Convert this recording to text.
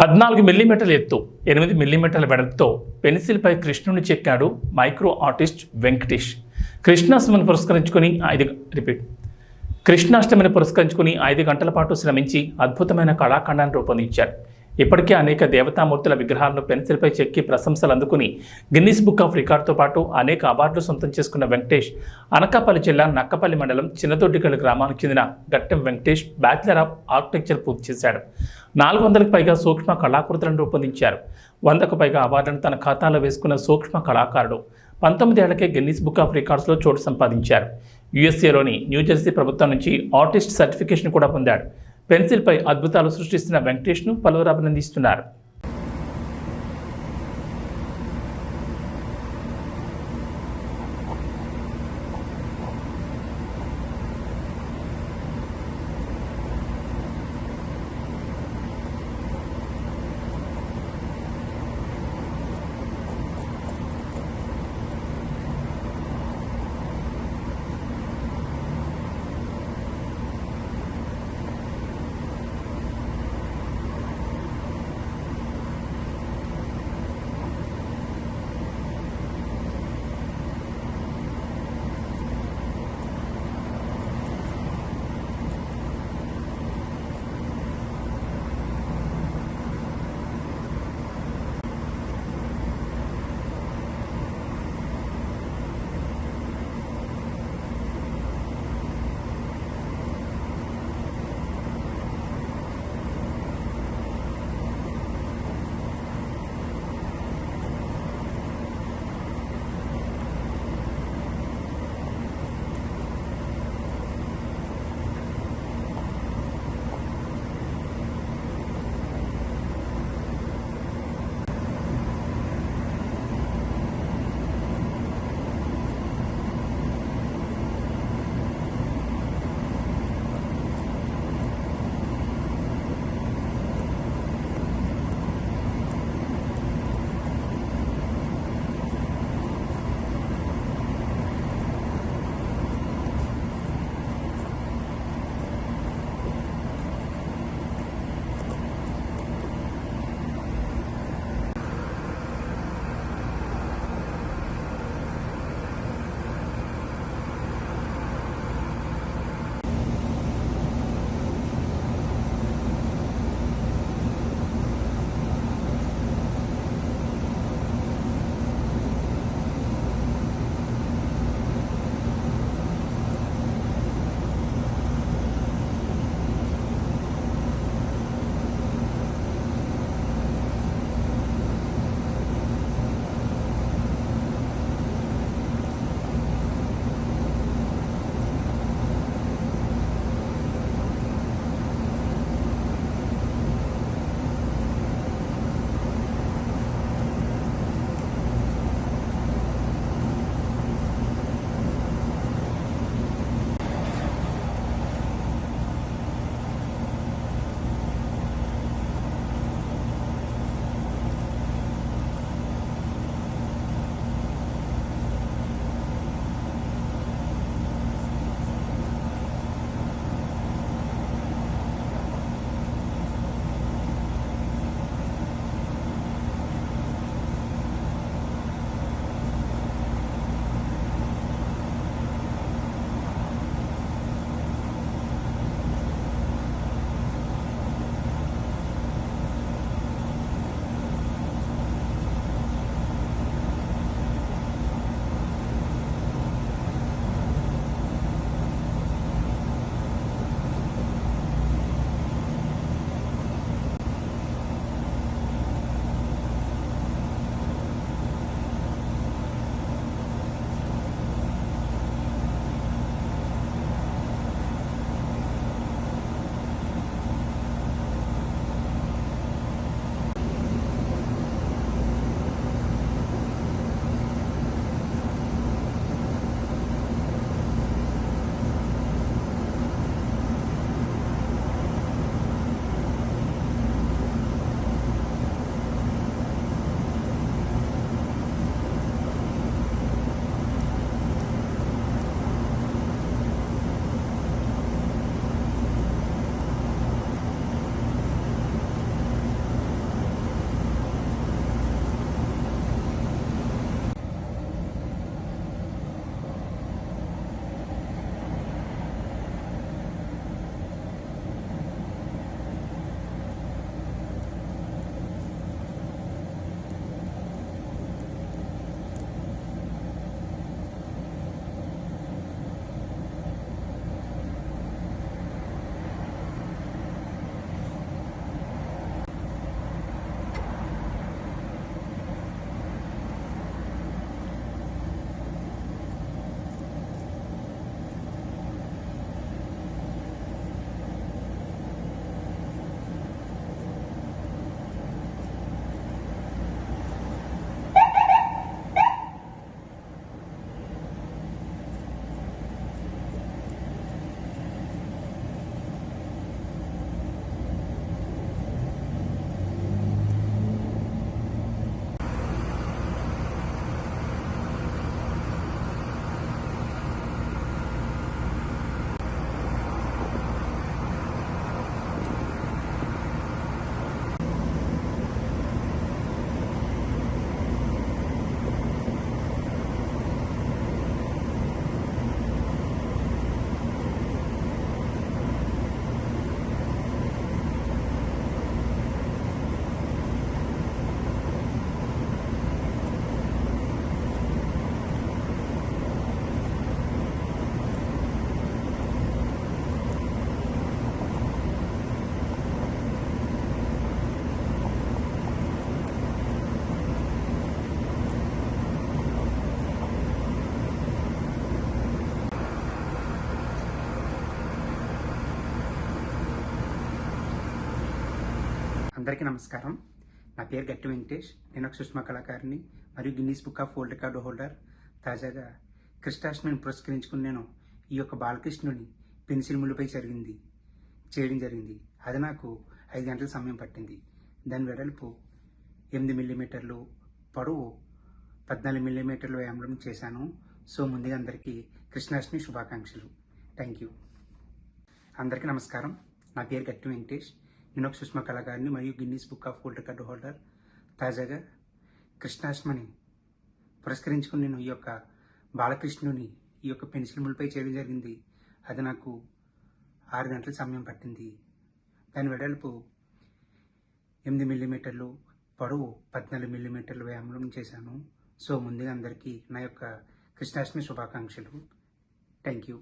పద్నాలుగు మిల్లీమీటర్ల ఎత్తు ఎనిమిది మిల్లీమీటర్ల వెడల్పుతో పెన్సిల్పై కృష్ణుని చెక్కాడు మైక్రో ఆర్టిస్ట్ వెంకటేష్. కృష్ణాష్టమిని పురస్కరించుకొని ఐదు రిపీట్. కృష్ణాష్టమిని పురస్కరించుకుని ఐదు గంటల పాటు శ్రమించి అద్భుతమైన కళాఖండాన్ని రూపొందించారు ఇప్పటికే అనేక దేవతామూర్తుల విగ్రహాలను పెన్సిల్పై చెక్కి ప్రశంసలు అందుకుని గిన్నీస్ బుక్ ఆఫ్ రికార్డ్తో పాటు అనేక అవార్డులు సొంతం చేసుకున్న వెంకటేష్ అనకాపల్లి జిల్లా నక్కపల్లి మండలం చిన్నదొడ్డికల్ గ్రామానికి చెందిన Gattem Venkatesh bachelor of architecture పూర్తి చేశాడు. నాలుగు వందలకు పైగా సూక్ష్మ కళాకృతులను రూపొందించారు. వందకు పైగా అవార్డులను తన ఖాతాలో వేసుకున్న సూక్ష్మ కళాకారుడు పంతొమ్మిది ఏళ్ళకే గిన్నీస్ బుక్ ఆఫ్ రికార్డ్స్లో చోటు సంపాదించారు. యుఎస్ఏలోని న్యూజెర్సీ ప్రభుత్వం నుంచి ఆర్టిస్ట్ సర్టిఫికేషన్ కూడా పొందాడు. పెన్సిల్పై అద్భుతాలు సృష్టిస్తున్న వెంకటేష్ను పలువురు అభినందిస్తున్నారు అందరికీ నమస్కారం. నా పేరు గట్టి వెంకటేష్. నేను ఒక సుష్మా కళాకారిని మరియు Guinness book of world record holder. తాజాగా కృష్ణాష్టమిని పురస్కరించుకుని నేను ఈ యొక్క బాలకృష్ణుని పెన్సిల్ములపై జరిగింది చేయడం జరిగింది. అది నాకు ఐదు గంటల సమయం పట్టింది. దాని వెడల్పు ఎనిమిది మిల్లీమీటర్లు పొడవు పద్నాలుగు మిల్లీమీటర్లు వ్యాయామం చేశాను. సో ముందుగా అందరికీ కృష్ణాష్టమి శుభాకాంక్షలు. Thank you. అందరికీ నమస్కారం. నా పేరు గట్టి వెంకటేష్. నేను సుష్మా కళాకారిని మరియు Guinness book of world record holder తాజాగా కృష్ణాష్టమిని పురస్కరించుకుని నేను ఈ యొక్క బాలకృష్ణుని ఈ యొక్క పెన్సిల్ ముళ్ళపై చేయడం జరిగింది. అది నాకు ఆరు గంటల సమయం పట్టింది. దాని వెడల్పు ఎనిమిది మిల్లీమీటర్లు పొడవు పద్నాలుగు మిల్లీమీటర్లు వ్యాయామం చేశాను. సో ముందుగా అందరికీ నా యొక్క కృష్ణాష్టమి శుభాకాంక్షలు. Thank you